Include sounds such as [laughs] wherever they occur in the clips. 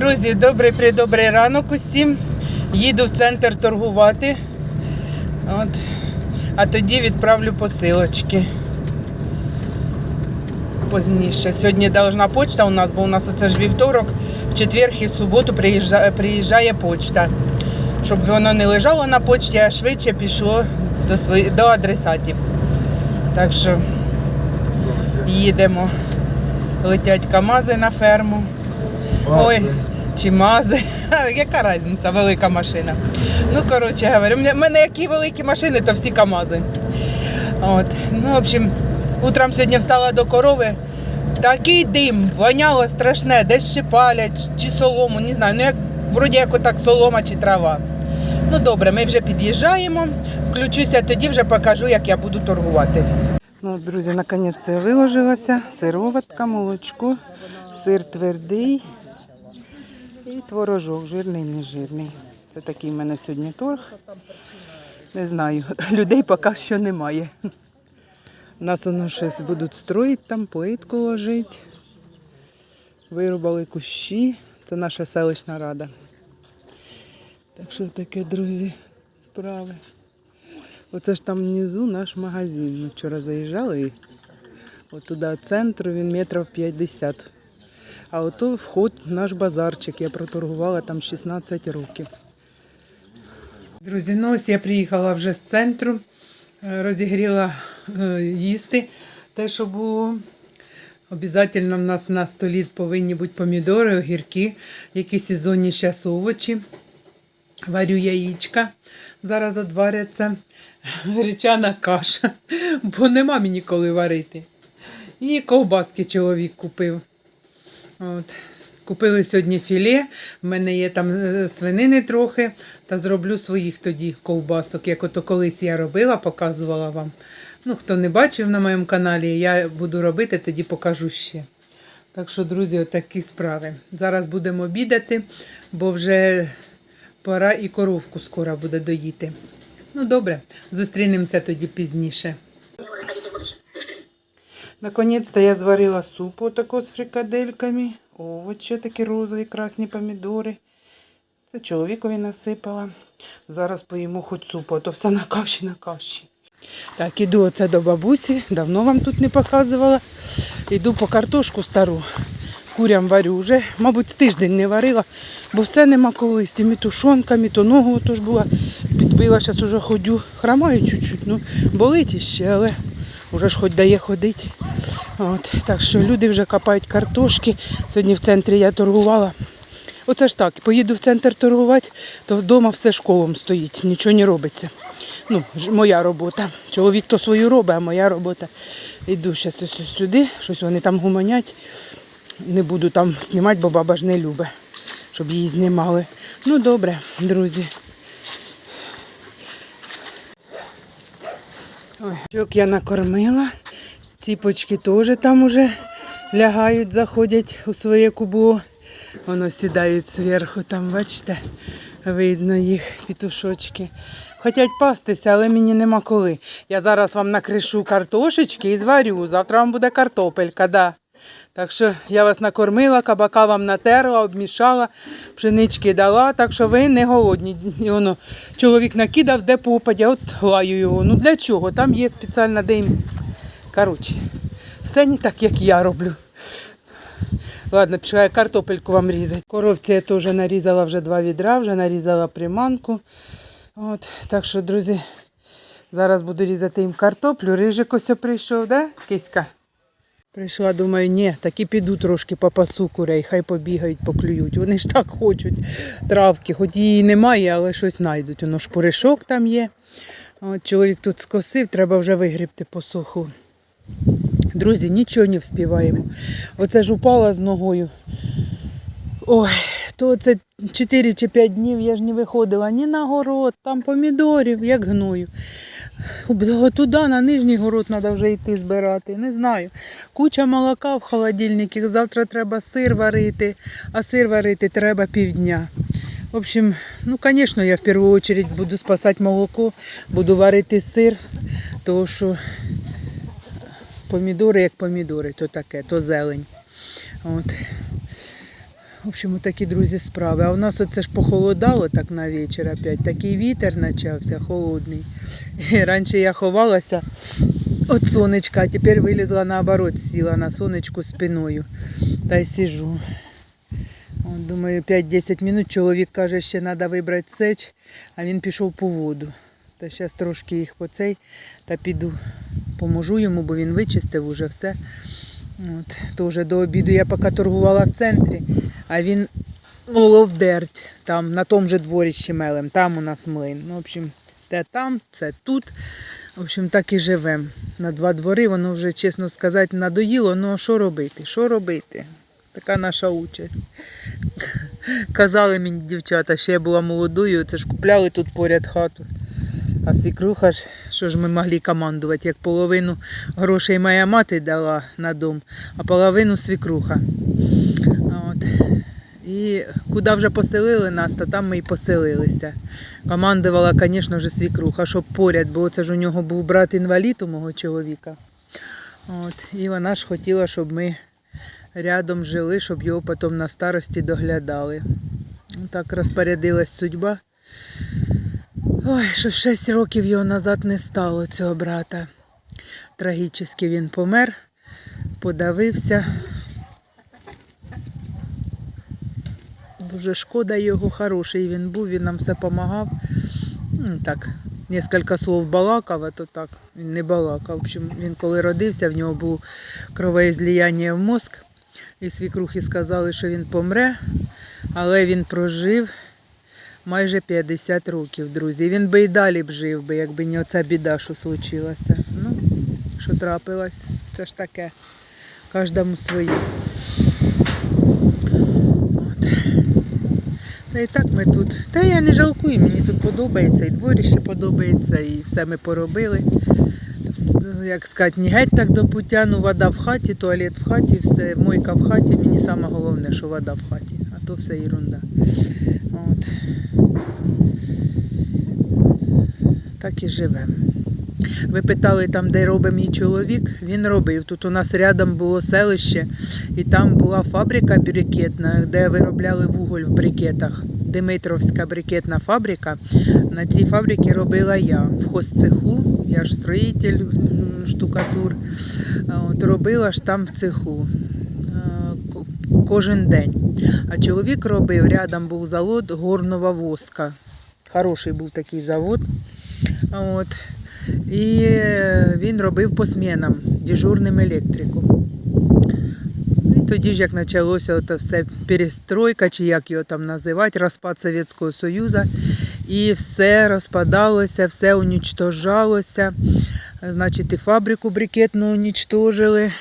Друзі, добрий придобрий ранок усім. Їду в центр торгувати. От. А тоді відправлю посилочки. Пізніше. Сьогодні должна почта у нас, бо у нас оце ж вівторок, в четвер і суботу приїжджає, приїжджає почта. Щоб воно не лежало на почті, а швидше пішло до, свої, до адресатів. Так що їдемо. Летять КАМАЗи на ферму. Ой, чи мази. [laughs] Яка різниця, велика машина. Ну, коротше говорю, в мене- які великі машини, то всі КАМАЗи. От. Ну, в общем, утром сьогодні встала до корови. Такий дим, воняло страшне, десь ще палять, чи солому, не знаю. Ну, як, вроді як отак солома чи трава. Ну добре, ми вже під'їжджаємо. Включуся, тоді вже покажу, як я буду торгувати. Ну, друзі, наконець-то я виложилася. Сироватка, молочко, сир твердий і творожок, жирний, не жирний. Це такий в мене сьогодні торг. Не знаю, [laughs] людей поки що немає. Нас воно щось будуть строїти, там плитку ложити. Вирубали кущі. Це наша селищна рада. Так що таке, друзі, справи. Оце ж там внизу наш магазин. Ми вчора заїжджали от туди центру він метрів 50. А ото вход в наш базарчик. Я проторгувала там 16 років. Друзі, ну ось я приїхала вже з центру, е, розігріла е, їсти те, що було. Обязательно в нас на столі повинні бути помідори, огірки, які сезонні зараз овочі. Варю яєчка, зараз одваряться, гречана каша, бо нема мені коли варити. І ковбаски чоловік купив. От. Купили сьогодні філе, в мене є там е, свинини трохи, та зроблю своїх тоді ковбасок, як ото колись я робила, показувала вам. Ну, хто не бачив на моєму каналі, я буду робити, тоді покажу ще. Так що, друзі, отакі справи. Зараз будемо обідати, бо вже пора і коровку скоро буде доїти. Ну, добре, зустрінемося тоді пізніше. Наконец-то я зварила суп отако з фрикадельками, овочі такі розові, красні помідори. Це чоловікові насипала. Зараз поїмо хоч суп, а то все на каші, на каші. Так, іду оце до бабусі, давно вам тут не показувала. Іду по картошку стару. Курям варю вже, мабуть, тиждень не варила, бо все нема коли з тими тушонками, то ногу тож була підбила, зараз уже ходю. Хромаю чуть-чуть, ну болить іще, але вже ж хоч дає ходити. От, так що люди вже копають картошки. Сьогодні в центрі я торгувала. Оце ж так, поїду в центр торгувати, то вдома все школом стоїть, нічого не робиться. Ну, моя робота. Чоловік то свою робить, а моя робота. Йду зараз сюди, щось вони там гуманять. Не буду там знімати, бо баба ж не любить, щоб її знімали. Ну добре, друзі. Чок я накормила. Ціпочки теж там уже лягають, заходять у своє кубо. Воно сідають зверху, там, бачите, видно їх пітушочки. Хотять пастися, але мені нема коли. Я зараз вам накришу картошечки і зварю. Завтра вам буде картопелька, да. Так що я вас накормила, кабака вам натерла, обмішала, пшенички дала, так що ви не голодні. І воно, чоловік накидав, де попадя, от лаю його. Ну для чого? Там є спеціальна де їм. Коротше, все не так, як я роблю. Ладно, пішла я картопельку вам різати. Коровці я теж нарізала вже два відра, вже нарізала приманку. От, так що, друзі, зараз буду різати їм картоплю. Рижик ось прийшов, да, киська? Прийшла, думаю, ні, так і піду трошки попасу курей, хай побігають, поклюють. Вони ж так хочуть травки, хоч її немає, але щось знайдуть. Воно ж поришок там є. От, чоловік тут скосив, треба вже вигрібти посуху. Друзі, нічого не вспіваємо. Оце ж упала з ногою. Ой, то це 4 чи 5 днів я ж не виходила ні на город, там помідорів, як гною. Туди, на нижній город, треба вже йти збирати. Не знаю. Куча молока в холодильнику, завтра треба сир варити, а сир варити треба півдня. В общем, ну, звісно, я в першу чергу буду спасати молоко, буду варити сир, тому що помідори як помідори, то таке, то зелень. От. Общем, такі друзі справи. А у нас оце ж похолодало так на вечір опять. Такий вітер почався, холодний. І раніше я ховалася від сонечка, а тепер вилізла наоборот, сіла на сонечку спиною. Та й сижу. Думаю, 5-10 минут чоловік каже, ще треба вибрати сеч, а він пішов по воду. Та зараз трошки їх по цей та піду поможу йому, бо він вичистив уже все. От, то вже до обіду я поки торгувала в центрі, а він молов дерть там, на тому же дворі з Щемелем, там у нас млин. Ну, в общем, те там, це тут. В общем, так і живемо. На два двори воно вже, чесно сказати, надоїло. Ну що робити? Що робити? Така наша участь. Казали мені дівчата, що я була молодою, це ж купляли тут поряд хату. А свікруха ж, що ж ми могли командувати, як половину грошей моя мати дала на дом, а половину свікруха. От. І куди вже поселили нас, то там ми і поселилися. Командувала, звісно ж, свікруха, щоб поряд, бо це ж у нього був брат інвалід у мого чоловіка. От. І вона ж хотіла, щоб ми рядом жили, щоб його потім на старості доглядали. Так розпорядилась судьба. Ой, що 6 років його назад не стало, цього брата. Трагічно він помер, подавився. Дуже шкода його, хороший він був, він нам все допомагав. Так, кілька слов балакав, а то так, він не балакав. В общем, він коли родився, в нього було кровоізліяння в мозк. І свікрухи сказали, що він помре, але він прожив майже 50 років, друзі. Він би і далі б жив би, якби не оця біда, що случилася. Ну, що трапилось, це ж таке. Кожному своє. Та і так ми тут. Та я не жалкую, мені тут подобається, і дворище подобається, і все ми поробили. Як сказати, ні геть так до пуття, ну вода в хаті, туалет в хаті, все, мойка в хаті. Мені саме головне, що вода в хаті, а то все ерунда. От. Так і живемо. Ви питали там, де робить мій чоловік, він робив. Тут у нас рядом було селище, і там була фабрика брикетна, де виробляли вуголь в брикетах. Димитровська брикетна фабрика. На цій фабриці робила я в хозцеху, я ж строїтель, штукатур. От, робила ж там в цеху е, кожен день. А чоловік робив, рядом був завод горного воска. Хороший був такий завод. От. І він робив по смінам, дежурним електриком. Тоді ж, як почалося ото все перестройка, чи як його там називати, розпад Совєтського Союзу, і все розпадалося, все унічтожалося. Значить, і фабрику брикетну унічтожили,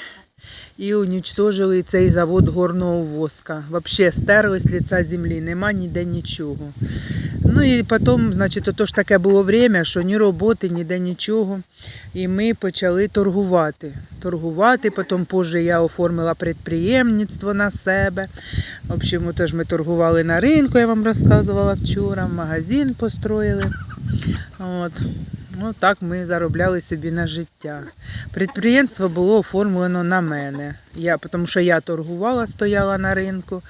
і унічтожили цей завод горного воска. Взагалі стерли з лиця землі, нема ніде нічого. Ну і потім, значить, ото ж таке було время, що ні роботи, ніде нічого. І ми почали торгувати. Торгувати, потім позже я оформила підприємництво на себе. В общем, теж ми торгували на ринку, я вам розказувала вчора, магазин построїли. От. Ну, так ми заробляли собі на життя. Підприємство було оформлено на мене. Я, тому що я торгувала, стояла на ринку,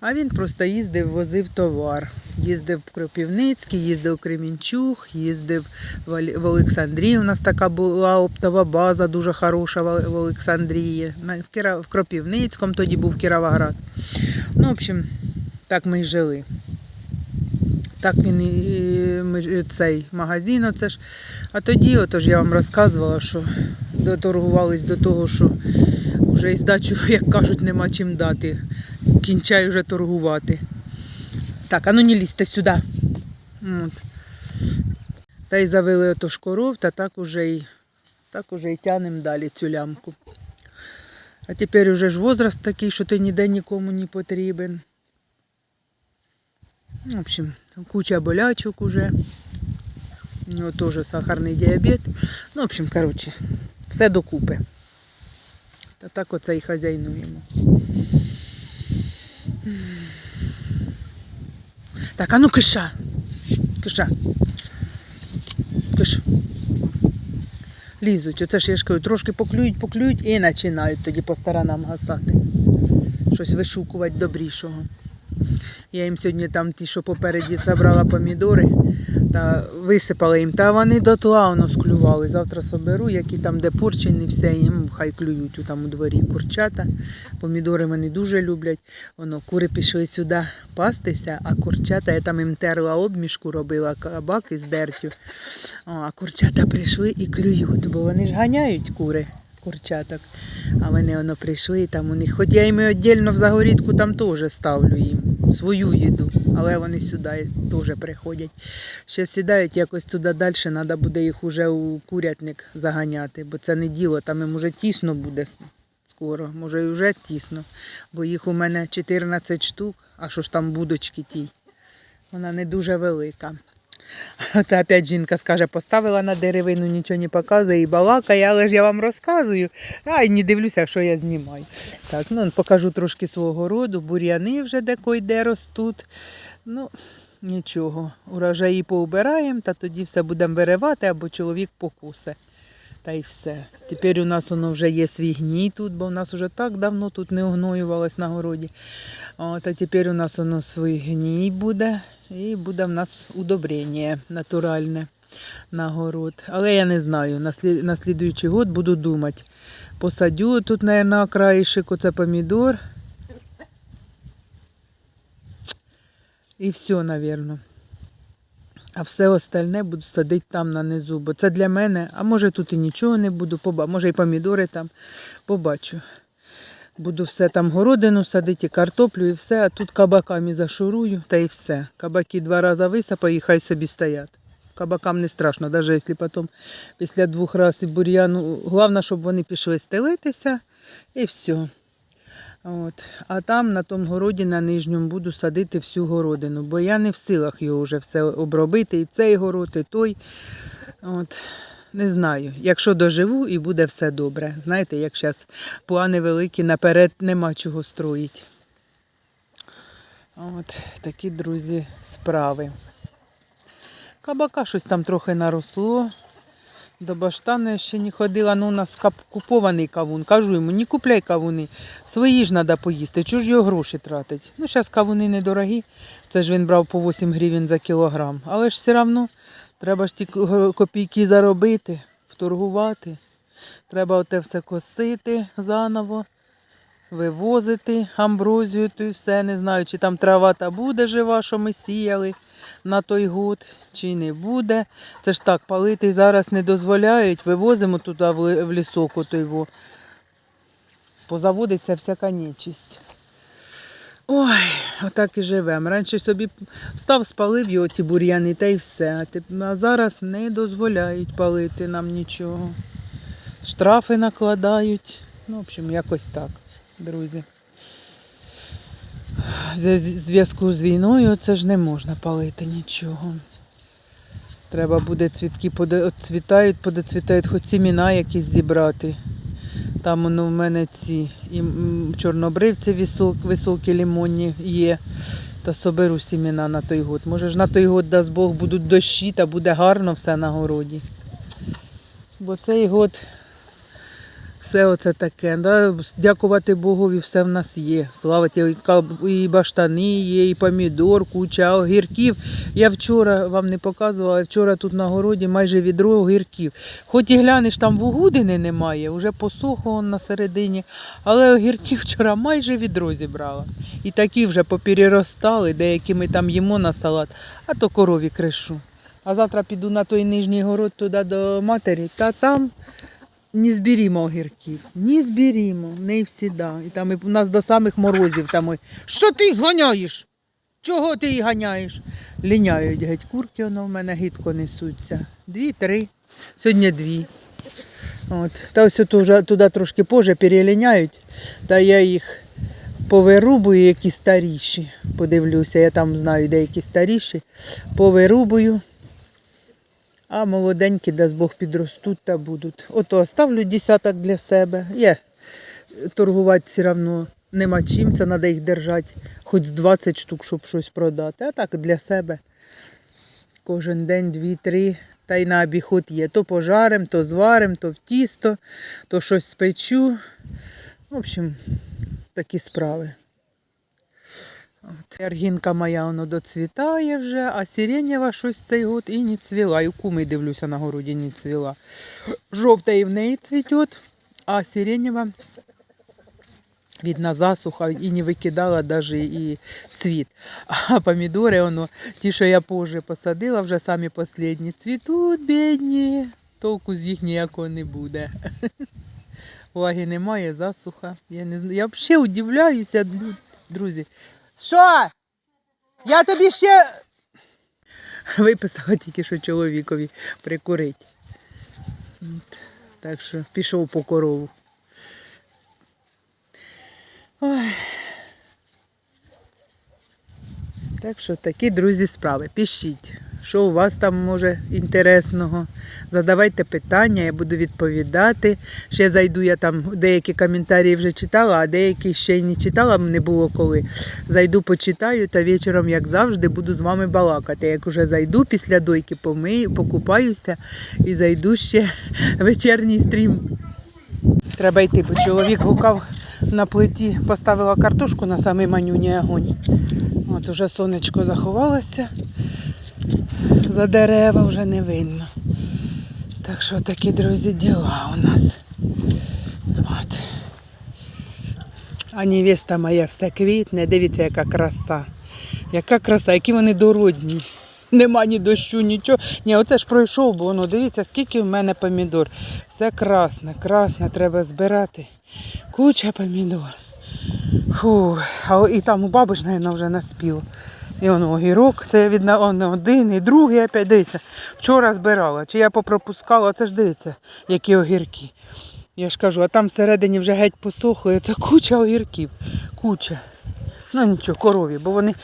а він просто їздив, возив товар. Їздив в Кропівницький, їздив в Кремінчуг, їздив в Оле- Олександрії. У нас така була оптова база, дуже хороша в Олександрії. В, Кропівницькому тоді був Кіровоград. Ну, в общем, так ми й жили. Так він і цей магазин, оце ж. А тоді, отож я вам розказувала, що доторгувались до того, що вже і здачу, [laughs] як кажуть, нема чим дати. Кінчаю вже торгувати. Так, а ну не лізьте сюди. От. Та й завели ото ж коров, та так уже й, так уже й тянемо далі цю лямку. А тепер уже ж возраст такий, що ти ніде нікому не потрібен. В общем, куча болячок уже. У нього теж сахарний діабет. Ну, в общем, коротше, все докупи. Та так оце і хазяйнуємо. Так, а ну киша. Киша. Киш. Лізуть. Оце ж я ж кажу, трошки поклюють, поклюють і починають тоді по сторонам гасати. Щось вишукувати добрішого. Я їм сьогодні там ті, що попереді забрала помідори, та висипала їм. Та вони дотла воно склювали. Завтра соберу, які там де порчені, все їм хай клюють у там у дворі курчата. Помідори вони дуже люблять. Воно кури пішли сюди пастися, а курчата, я там їм терла обмішку, робила кабаки з дертю. А курчата прийшли і клюють, бо вони ж ганяють кури. Курчаток. А вони воно прийшли там у них. Хоч я їм віддільно в загорідку там теж ставлю їм свою їду, але вони сюди теж приходять. Ще сідають якось туди далі, треба буде їх уже у курятник заганяти, бо це не діло, там їм уже тісно буде скоро, може і вже тісно, бо їх у мене 14 штук, а що ж там будочки тій. Вона не дуже велика. Це опять жінка скаже, поставила на деревину, нічого не показує і балакає, але ж я вам розказую. А й не дивлюся, що я знімаю. Так, ну покажу трошки свого роду, бур'яни вже де ростуть. Ну, нічого. Урожаї поубираємо, та тоді все будемо виривати, або чоловік покусе. Та й все. Тепер у нас воно вже є свій гній тут, бо у нас вже так давно тут не огноювалось на городі. От, а тепер у нас воно свій гній буде, і буде в нас удобрення натуральне на город. Але я не знаю, на, слід, на слідуючий год буду думати. Посадю тут, мабуть, на країшек оце помідор. І все, мабуть. А все остальне буду садити там на низу, бо це для мене, а може тут і нічого не буду, може і помідори там побачу. Буду все там городину садити, і картоплю і все, а тут кабаками зашурую, та і все. Кабаки два рази висипаю і хай собі стоять. Кабакам не страшно, навіть якщо потім після двох разів бур'яну. Головне, щоб вони пішли стелитися і все. От. А там на тому городі на нижньому буду садити всю городину, бо я не в силах його вже все обробити, і цей город, і той. От. Не знаю. Якщо доживу і буде все добре. Знаєте, як зараз плани великі, наперед нема чого строїти. От такі, друзі, справи. Кабака щось там трохи наросло. До баштану ще не ходила, ну у нас купований кавун. Кажу йому, не купляй кавуни, свої ж треба поїсти, чого ж його гроші тратить. Ну, зараз кавуни недорогі, це ж він брав по 8 гривень за кілограм. Але ж все одно треба ж ті копійки заробити, вторгувати. Треба оте все косити заново, вивозити амброзію, то все. Не знаю, чи там трава та буде жива, що ми сіяли на той год, чи не буде. Це ж так, палити зараз не дозволяють, вивозимо туди в лісок ото його. Позаводиться всяка нечисть. Ой, отак і живемо. Раніше собі встав, спалив його ті бур'яни та й все. А зараз не дозволяють палити нам нічого. Штрафи накладають. Ну, в общем, якось так, друзі. В зв'язку з війною це ж не можна палити нічого. Треба буде цвітки подоцвітають, подоцвітають, хоч сіміна якісь зібрати. Там воно в мене ці і чорнобривці висок, високі лимонні є. Та соберу сіміна на той год. Може ж на той год, дасть Бог, будуть дощі та буде гарно все на городі. Бо цей год все оце таке. Да? Дякувати Богові, все в нас є. Слава ті, і баштани є, і помідор, куча огірків. Я вчора вам не показувала, вчора тут на городі майже відро огірків. Хоч і глянеш, там вугудини немає, вже посохло на середині, але огірків вчора майже відро зібрала. І такі вже попереростали, деякі ми там їмо на салат, а то корові кришу. А завтра піду на той нижній город туди до матері, та там не зберімо огірків, не зберімо, не всіда. І там і у нас до самих морозів там. ой, Що ти їх ганяєш? Чого ти їх ганяєш? Ліняють геть курки, воно в мене гидко несуться. Дві, три. Сьогодні дві. От. Та ось туди, туди трошки позже переліняють, та я їх повирубую, які старіші. Подивлюся, я там знаю деякі старіші. Повирубую. А молоденькі, дасть Бог, підростуть та будуть. Ото оставлю десяток для себе. Є. Торгувати все одно нема чим, це треба їх держати. Хоч 20 штук, щоб щось продати. А так для себе. Кожен день дві-три. Та й на обіход є. То пожарим, то зварим, то в тісто, то щось спечу. В общем, такі справи. От. Аргінка моя воно доцвітає вже, а сиренєва щось цей год і не цвіла. І у куми дивлюся на городі не цвіла. Жовта і в неї цвіте, а сиренєва Видно, засуха і не викидала навіть і цвіт. А помідори, воно, ті, що я позже посадила, вже самі останні цвітуть, бідні. Толку з їх ніякого не буде. Влаги немає, засуха. Я не знаю. Я взагалі удивляюся, друзі. Що? Я тобі ще виписала тільки що чоловікові прикурить. Так що пішов по корову. Ой. Так що такі, друзі, справи. Пишіть, що у вас там може інтересного. Задавайте питання, я буду відповідати. Ще зайду, я там деякі коментарі вже читала, а деякі ще й не читала, не було коли. Зайду, почитаю та вечором, як завжди, буду з вами балакати. Як уже зайду після дойки, помию, покупаюся і зайду ще [laughs] вечірній стрім. Треба йти, бо чоловік гукав на плиті, поставила картошку на самий манюній огонь. От уже сонечко заховалося. За дерева вже не видно. Так що такі, друзі, діла у нас. От. А невеста моя все квітне, дивіться, яка краса. Яка краса, які вони дородні. Нема ні дощу, нічого. Ні, оце ж пройшов, бо воно дивіться, скільки в мене помідор. Все красне, красне, треба збирати. Куча помідор. Фу, а і там у баби ж, мабуть, вже наспіло. І воно огірок, це від на- один, і другий опять дивіться. Вчора збирала, чи я попропускала, це ж дивіться, які огірки. Я ж кажу, а там всередині вже геть посохло, це куча огірків. Куча. Ну нічого, корові, бо вони,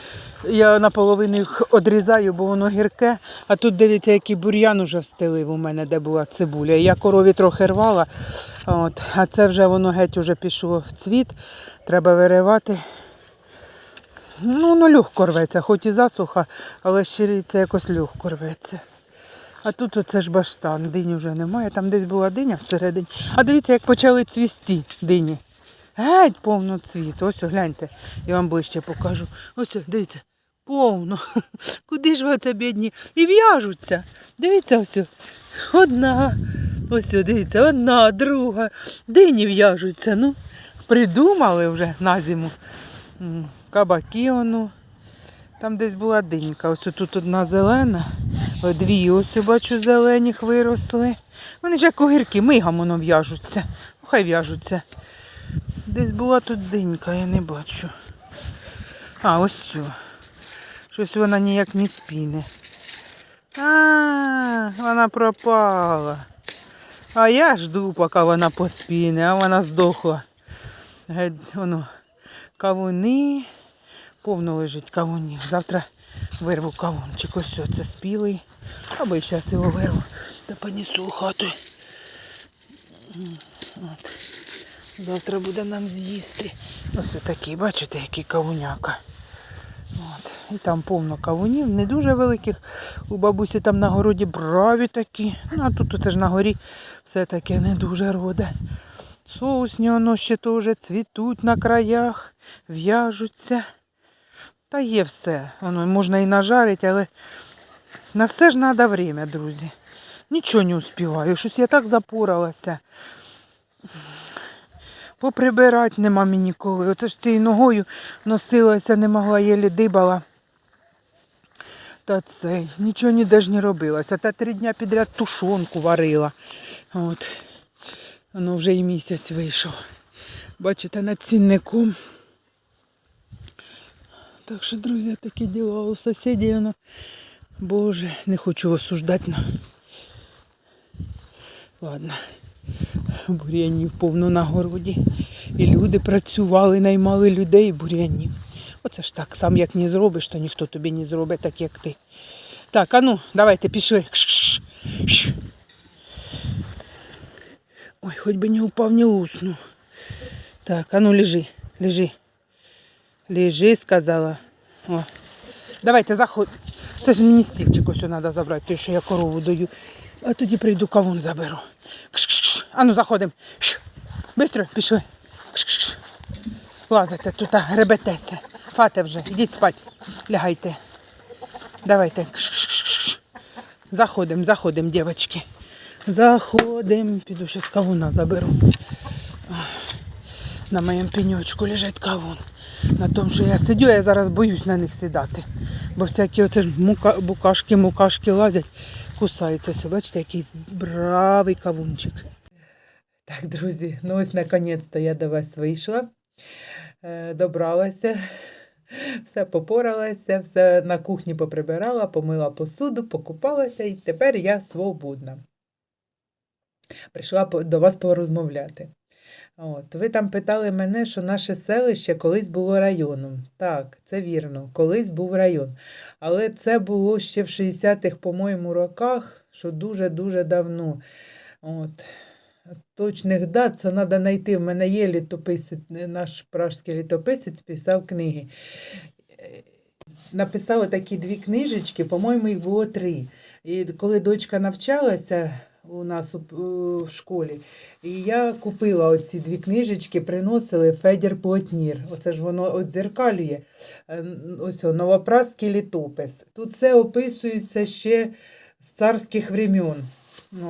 я наполовину їх одрізаю, бо воно гірке. А тут дивіться, який бур'ян уже встелив у мене, де була цибуля. Я корові трохи рвала, от, а це вже воно геть уже пішло в цвіт. Треба виривати. Ну, воно легко рветься, хоч і засуха, але щиріться якось легко рветься. А тут оце ж баштан, дині вже немає, там десь була диня всередині. А дивіться, як почали цвісти дині. Геть повно цвіт. Ось о, гляньте, я вам ближче покажу. Ось, дивіться, повно. [laughs] Куди ж ви оце бідні? І в'яжуться. Дивіться ось. Одна. Ось, дивіться, одна, друга. Дині в'яжуться. Ну, придумали вже на зиму. Кабаки воно. Там десь була динька. Ось тут одна зелена. Дві ось бачу зелених виросли. Вони ж як огірки, мигом воно в'яжуться. Ну, хай в'яжуться. Десь була тут динька, я не бачу. А, ось цю. Щось вона ніяк не спіне. А, вона пропала. А я жду, поки вона поспіне, а вона здохла. Геть, воно, кавуни. Повно лежить кавунів. Завтра вирву кавунчик. Ось це спілий. Або зараз його вирву та понесу в хату. От. Завтра буде нам з'їсти. Ось такий, бачите, який кавуняка. От. І там повно кавунів, не дуже великих. У бабусі там на городі браві такі. Ну, а тут оце ж на горі все таке не дуже роде. Соусні воно ще теж цвітуть на краях, в'яжуться. Та є все. Воно можна і нажарити, але на все ж треба время, друзі. Нічого не успіваю. Щось я так запоралася. Поприбирати нема мені коли. Оце ж цією ногою носилася, не могла єлі дибала. Та цей, нічого ніде ж не робилося. Та три дня підряд тушонку варила. От. Воно вже і місяць вийшов. Бачите, над цінником. Так що, друзі, такі діла у сусідів. Воно, Боже, не хочу осуждати. Но... Ладно. Бур'янів повно на городі. І люди працювали, наймали людей бур'янів. Оце ж так, сам як не зробиш, то ніхто тобі не зробить так, як ти. Так, а ну, давайте пішли. Ой, хоч би не упав, не уснув. Так, а ну лежи, лежи. Лежи, сказала. О. Давайте заходь. Це ж мені стільчик ось треба забрати, той, що я корову даю. А тоді прийду кавун заберу. Кш-кш-кш. А ну заходимо. Шш. Бистро, пішли. Кш-кш-кш. Лазите тут, гребетеся. спати вже. Ідіть спати. Лягайте. Давайте. Заходимо, заходимо, дівчатки. Заходимо. Піду ще з кавуна заберу. На моєму пеньочку лежить кавун. На тому, що я сидю, я зараз боюсь на них сідати. Бо всякі оце мука, букашки, мукашки лазять, кусаються. Все, бачите, який бравий кавунчик. Так, друзі, ну ось наконець-то я до вас вийшла, е, добралася, все попоралася, все на кухні поприбирала, помила посуду, покупалася і тепер я свободна. Прийшла до вас порозмовляти. От, ви там питали мене, що наше селище колись було районом. Так, це вірно, колись був район. Але це було ще в 60-х, по-моєму, роках, що дуже-дуже давно. От. Точних дат це треба знайти. В мене є літописець, наш пражський літописець писав книги. Написали такі дві книжечки, по-моєму, їх було три. І коли дочка навчалася у нас в школі, і я купила оці дві книжечки, приносили Федір Плотнір. Оце ж воно одзеркалює. Е, Ось новопраський літопис. Тут все описується ще з царських времен.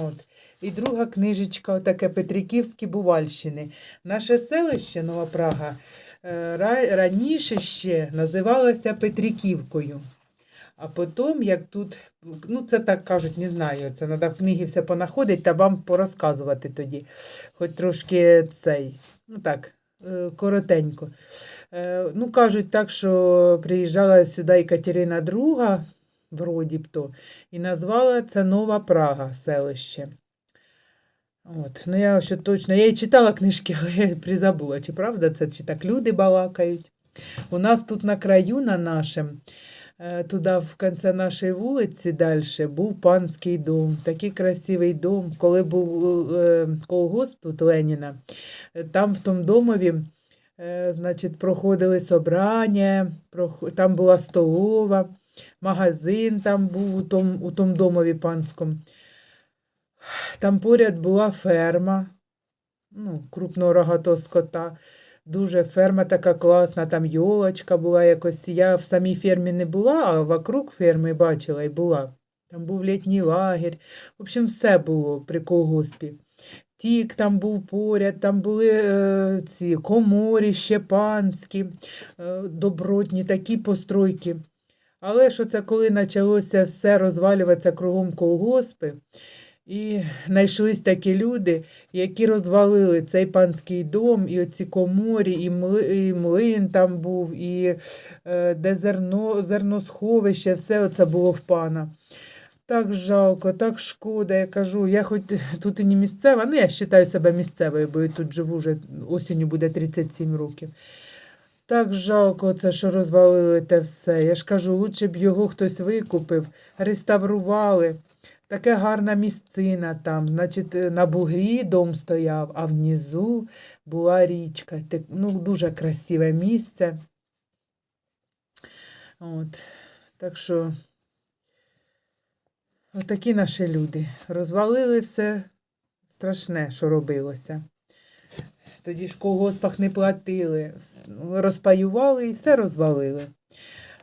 От. І друга книжечка, таке Петриківські Бувальщини. Наше селище Нова Прага е, раніше ще називалося Петриківкою. А потім, як тут, ну це так кажуть, не знаю, це треба в книгі все понаходити та вам порозказувати тоді. Хоч трошки цей, ну так, е, коротенько. Е, Ну, кажуть так, що приїжджала сюди Катерина II, вроді б то, і назвала це Нова Прага селище. От, ну я ще точно, я і читала книжки, але я призабула, чи правда це, чи так люди балакають. У нас тут на краю, на нашем, е, туди в кінці нашої вулиці далі був панський дом. Такий красивий дом. Коли був е, колгосп тут Леніна, е, там в тому домові е, значить, проходили собрання, там була столова, магазин там був у тому, у тому домові панському. Там поряд була ферма, ну, крупного рогатого скота. Дуже ферма така класна, там йолочка була якось. Я в самій фермі не була, а вокруг ферми бачила і була. Там був літній лагерь. В общем, все було при колгоспі. Тік там був поряд, там були е, ці коморі, щепанські, е, добротні такі постройки. Але що це коли почалося все розвалюватися кругом колгоспи, і знайшлись такі люди, які розвалили цей панський дом, і оці коморі, і, мли, і млин там був, і е, де зерно, зерносховище, все оце було в пана. Так жалко, так шкода. Я кажу, я хоч тут і не місцева, ну я вважаю себе місцевою, бо я тут живу вже осінню буде 37 років. Так жалко це, що розвалили те все. Я ж кажу, лучше б його хтось викупив, реставрували. Таке гарна місцина там. Значить, е, на бугрі дом стояв, а внизу була річка. Ну, дуже красиве місце. От. Так що, отакі наші люди. Розвалили все страшне, що робилося. Тоді ж колгоспах не платили, розпаювали і все розвалили.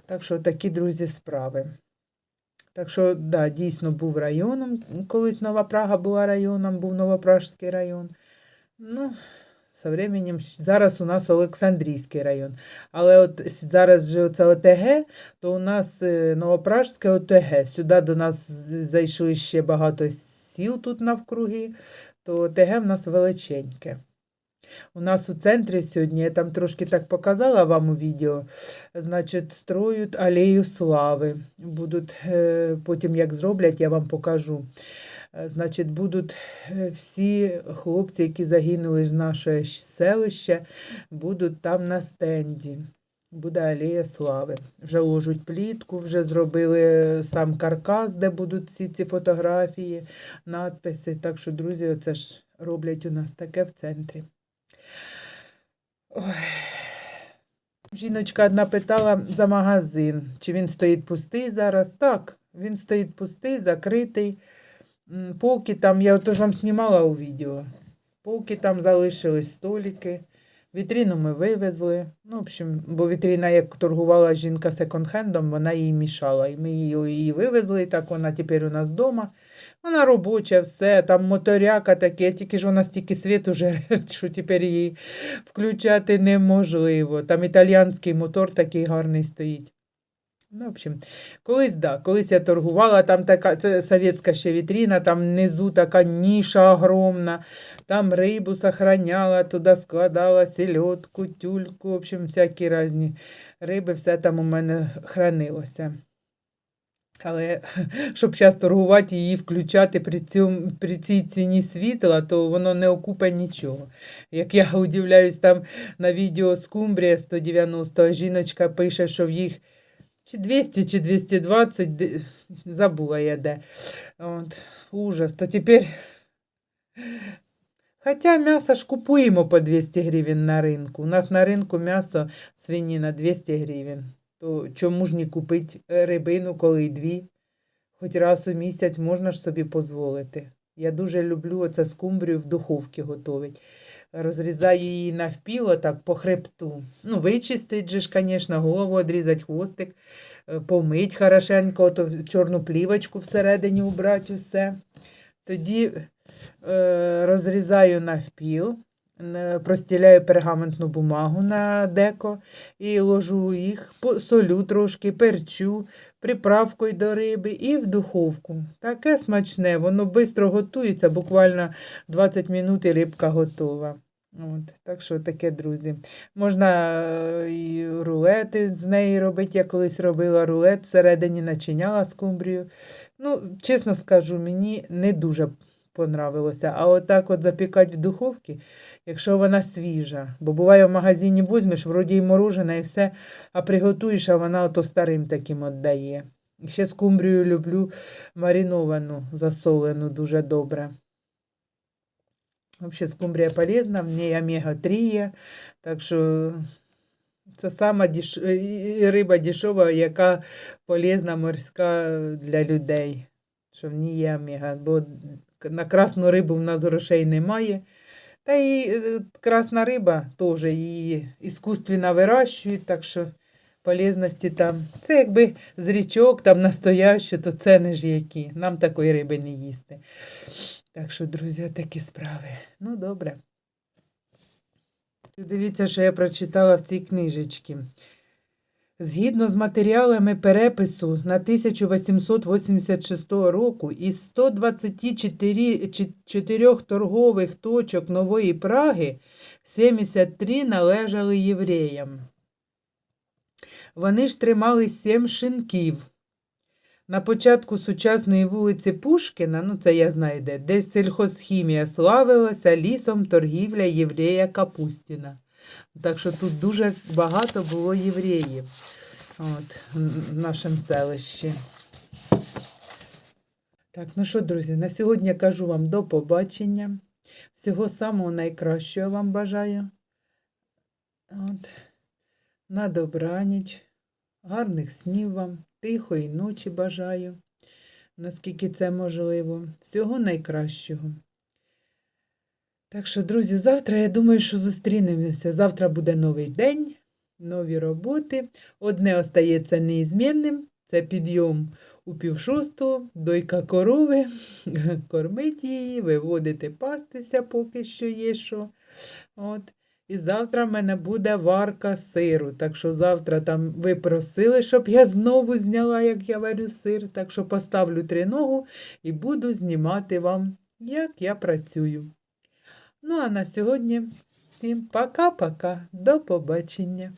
Так що такі, друзі, справи. Так що, да, дійсно був районом. Колись Нова Прага була районом, був Новопражський район. Ну, со временем зараз у нас Олександрійський район. Але от зараз же оце ОТГ, то у нас е, Новопражське ОТГ. Сюди до нас зайшли ще багато сіл тут навкруги, то ОТГ в нас величеньке. У нас у центрі сьогодні, я там трошки так показала вам у відео, значить, строють алею слави. Будуть, е, потім як зроблять, я вам покажу. Е, Значить, будуть е, всі хлопці, які загинули з нашого селища, будуть там на стенді. Буде алея слави. Вже ложуть плітку, вже зробили сам каркас, де будуть всі ці фотографії, надписи. Так що, друзі, це ж роблять у нас таке в центрі. Ой. Жіночка одна питала за магазин, чи він стоїть пустий зараз. Так, він стоїть пустий, закритий. Поки там, я теж вам знімала у відео. Полки там залишились, столики. Вітріну ми вивезли. Ну, в общем, бо вітріна, як торгувала жінка секонд-хендом, вона їй мішала. І ми її, її вивезли, і так вона тепер у нас вдома. Вона робоча, все, там моторяка таке, тільки ж вона стільки світу жере, [laughs] що тепер її включати неможливо. Там італіянський мотор такий гарний стоїть. Ну, в общем, колись, да, колись я торгувала, там така, це совєтська ще вітріна, там внизу така ніша огромна, там рибу сохраняла, туди складала сельодку, тюльку, в общем, всякі різні риби, все там у мене хранилося. Але [laughs] щоб зараз торгувати її включати при, цьому, при цій ціні світла, то воно не окупе нічого. Як я удивляюсь, там на відео Скумбрія 190, а жіночка пише, що в їх чи 200, чи 220, де- забула я де. От, ужас. То тепер. Хоча м'ясо ж купуємо по 200 гривень на ринку. У нас на ринку м'ясо свиніна 200 гривень. То чому ж не купити е, рибину, коли дві? Хоч раз у місяць можна ж собі дозволити. Я дуже люблю оце скумбрію в духовці готовить. Розрізаю її навпіл, так по хребту. Ну, вичистить же ж, звісно, голову відрізати, хвостик, е, помить хорошенько, то чорну плівочку всередині убрати усе. Тоді е, розрізаю навпіл, простіляю пергаментну бумагу на деко і ложу їх, солю трошки, перчу, приправкою до риби і в духовку. Таке смачне, воно швидко готується, буквально 20 минут рибка готова. От, так що таке, друзі. Можна е, і рулети з неї робити. Я колись робила рулет, всередині начиняла скумбрію. Ну, чесно скажу, мені не дуже понравилося. А отак от запікати в духовці, якщо вона свіжа. Бо буває в магазині візьмеш, вроді й морожена і все, а приготуєш, а вона ото старим таким віддає. І Ще скумбрію люблю мариновану, засолену дуже добре. Взагалі, скумбрія полезна, в ній омега-3 є, так що це сама деш... і- риба дешева, яка полезна морська для людей, що в ній є омега, бо на красну рибу в нас грошей немає. Та і е, красна риба теж її іскусственно вирощують, так що полезності там. Це якби з річок там настояще, то не ж які. Нам такої риби не їсти. Так що, друзі, такі справи. Ну, добре. Дивіться, що я прочитала в цій книжечці. Згідно з матеріалами перепису на 1886 року із 124 чотирьох торгових точок Нової Праги 73 належали євреям. Вони ж тримали сім шинків. На початку сучасної вулиці Пушкіна, ну це я знаю де, де сільхозхімія славилася лісом торгівля єврея Капустіна. Так що тут дуже багато було євреїв от, в нашому селищі. Так, ну що, друзі, на сьогодні я кажу вам до побачення. Всього самого найкращого вам бажаю. От. На добраніч, гарних снів вам, тихої ночі бажаю, наскільки це можливо. Всього найкращого. Так що, друзі, завтра я думаю, що зустрінемося. Завтра буде новий день, нові роботи. Одне остається неізмінним це підйом у півшостого, дойка корови, [laughs] кормити її, виводити пастися, поки що є що. От. І завтра в мене буде варка сиру. Так що завтра там ви просили, щоб я знову зняла, як я варю сир. Так що поставлю триногу і буду знімати вам, як я працюю. Ну, а на сьогодні всім пока-пока. До побачення.